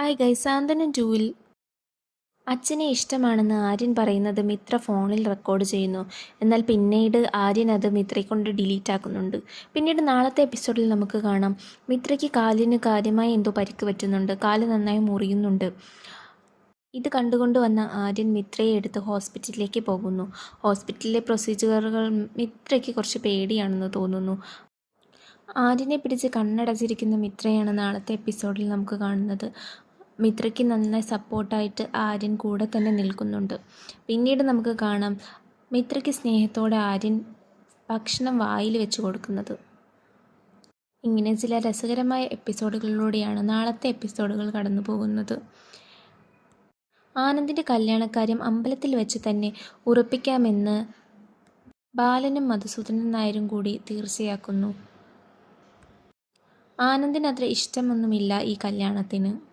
Hi guys സാന്ത്വനം ടൂവിൽ അച്ഛനെ ഇഷ്ടമാണെന്ന് ആര്യൻ പറയുന്നത് മിത്ര ഫോണിൽ റെക്കോർഡ് ചെയ്യുന്നു. എന്നാൽ പിന്നീട് ആര്യൻ അത് മിത്രയെ കൊണ്ട് ഡിലീറ്റ് ആക്കുന്നുണ്ട്. പിന്നീട് നാളത്തെ എപ്പിസോഡിൽ നമുക്ക് കാണാം. മിത്രയ്ക്ക് കാലിന് കാര്യമായി എന്തോ പരിക്ക് പറ്റുന്നുണ്ട്. കാൽ നന്നായി മുറിയുന്നുണ്ട്. ഇത് കണ്ടുകൊണ്ട് വന്ന ആര്യൻ മിത്രയെ എടുത്ത് ഹോസ്പിറ്റലിലേക്ക് പോകുന്നു. ഹോസ്പിറ്റലിലെ പ്രൊസീജിയറുകൾ മിത്രയ്ക്ക് കുറച്ച് പേടിയാണെന്ന് തോന്നുന്നു. ആര്യനെ പിടിച്ച് കണ്ണടച്ചിരിക്കുന്ന മിത്രയാണ് നാളത്തെ എപ്പിസോഡിൽ നമുക്ക് കാണുന്നത്. മിത്രയ്ക്ക് നന്നായി സപ്പോർട്ടായിട്ട് ആര്യൻ കൂടെ തന്നെ നിൽക്കുന്നുണ്ട്. പിന്നീട് നമുക്ക് കാണാം മിത്രയ്ക്ക് സ്നേഹത്തോടെ ആര്യൻ ഭക്ഷണം വായിൽ വെച്ച് കൊടുക്കുന്നത്. ഇങ്ങനെ ചില രസകരമായ എപ്പിസോഡുകളിലൂടെയാണ് നാളത്തെ എപ്പിസോഡുകൾ കടന്നു പോകുന്നത്. ആനന്ദിന്റെ കല്യാണക്കാര്യം അമ്പലത്തിൽ വെച്ച് തന്നെ ഉറപ്പിക്കാമെന്ന് ബാലനും മധുസൂദനൻ നായരും കൂടി തീർച്ചയാക്കുന്നു. ആനന്ദിന് അത്ര ഇഷ്ടമൊന്നുമില്ല ഈ കല്യാണത്തിന്.